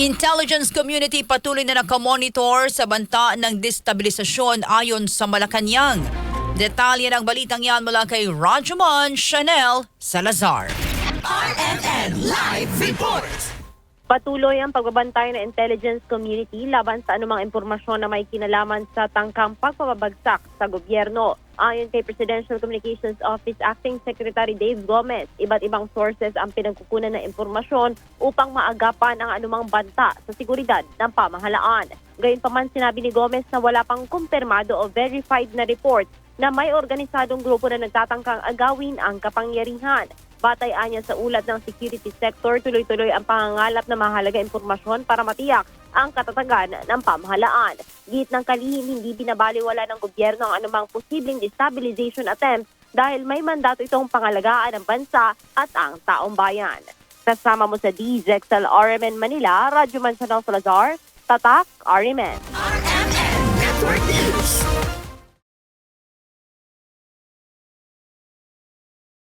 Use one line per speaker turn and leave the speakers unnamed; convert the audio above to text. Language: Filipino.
Intelligence community patuloy na nakamonitor sa banta ng destabilisasyon ayon sa Malacanang. Detalye ng balitang yan mula kay Rajuman Chanel Salazar.
Patuloy ang pagbabantay ng intelligence community laban sa anumang impormasyon na may kinalaman sa tangkang pagpapabagsak sa gobyerno. Ayon kay Presidential Communications Office Acting Secretary Dave Gomez, iba't ibang sources ang pinagkukunan ng impormasyon upang maagapan ang anumang banta sa seguridad ng pamahalaan. Gayunpaman sinabi ni Gomez na wala pang kumpirmado o verified na report na may organisadong grupo na nagtatangkang agawin ang kapangyarihan. Batay anya sa ulat ng security sector, tuloy-tuloy ang pangangalap ng mahalaga impormasyon para matiyak ang katatagan ng pamahalaan. Git ng kalihim, hindi binabaliwala ng gobyerno ang anumang posibleng destabilization attempt dahil may mandato itong pangalagaan ng bansa at ang taong bayan. Kasama mo sa DZXL RMN Manila, Radyo Mansanang Salazar, Tatak RMN.